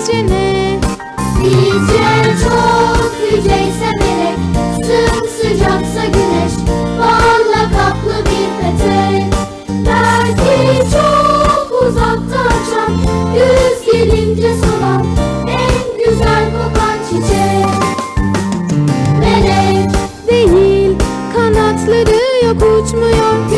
sizce ne? Bizce çok yüceyse melek Sımsıcaksa güneş Balla kaplı bir petek. Belki çok uzakta açan Güz gelince solan En güzel kokan çiçek. Melek Değil kanatları yok uçmuyor